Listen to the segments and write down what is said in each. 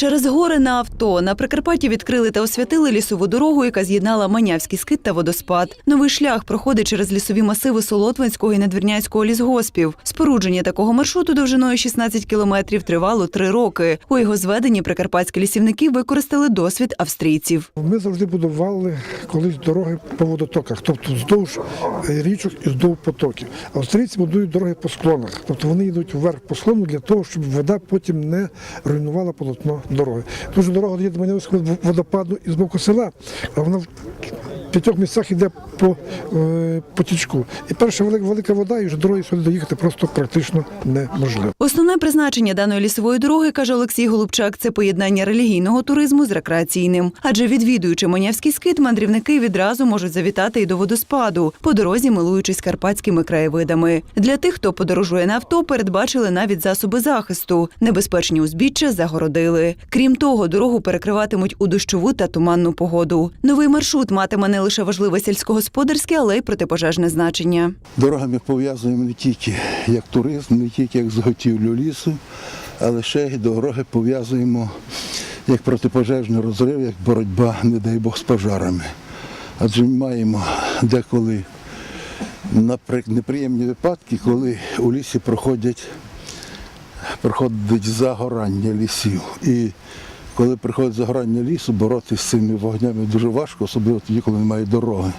Через гори на авто на Прикарпатті відкрили та освятили лісову дорогу, яка з'єднала Манявський скит та водоспад. Новий шлях проходить через лісові масиви Солотвинського і Надвірнянського лісгоспів. Спорудження такого маршруту довжиною 16 кілометрів тривало три роки. У його зведенні прикарпатські лісівники використали досвід австрійців. Ми завжди будували колись дороги по водотоках, тобто вздовж е, річок і вздовж потоків. Австрійці будують дороги по склонах, тобто вони йдуть вверх по склону для того, щоб вода потім не руйнувала полотно дороги. Що дорога є до мене водопаду із боку села, а вона п'ятьох місцях йде по е, потічку. І перша велика, вода, і вже дороги сюди доїхати просто практично неможливо. Основне призначення даної лісової дороги, каже Олексій Голубчак, це поєднання релігійного туризму з рекреаційним. Адже відвідуючи Манявський скит, мандрівники відразу можуть завітати і до водоспаду, по дорозі милуючись карпатськими краєвидами. Для тих, хто подорожує на авто, передбачили навіть засоби захисту. Небезпечні узбіччя загородили. Крім того, дорогу перекриватимуть у дощову та туманну погоду. Новий маршрут матиме не лише важливе сільськогосподарське, але й протипожежне значення. Дорогами пов'язуємо не тільки як туризм, не тільки як заготівлю лісу, але ще й дороги пов'язуємо як протипожежний розрив, як боротьба, не дай Бог, з пожарами. Адже ми маємо деколи неприємні випадки, коли у лісі проходять, проходить загорання лісів. І коли приходить загорання лісу, боротися з цими вогнями дуже важко, особливо тоді, коли немає дороги.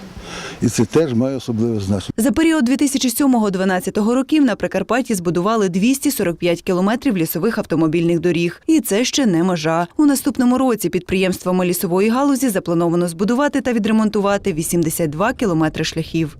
І це теж має особливе значення. За період 2007-2012 років на Прикарпатті збудували 245 кілометрів лісових автомобільних доріг. І це ще не межа. У наступному році підприємствами лісової галузі заплановано збудувати та відремонтувати 82 кілометри шляхів.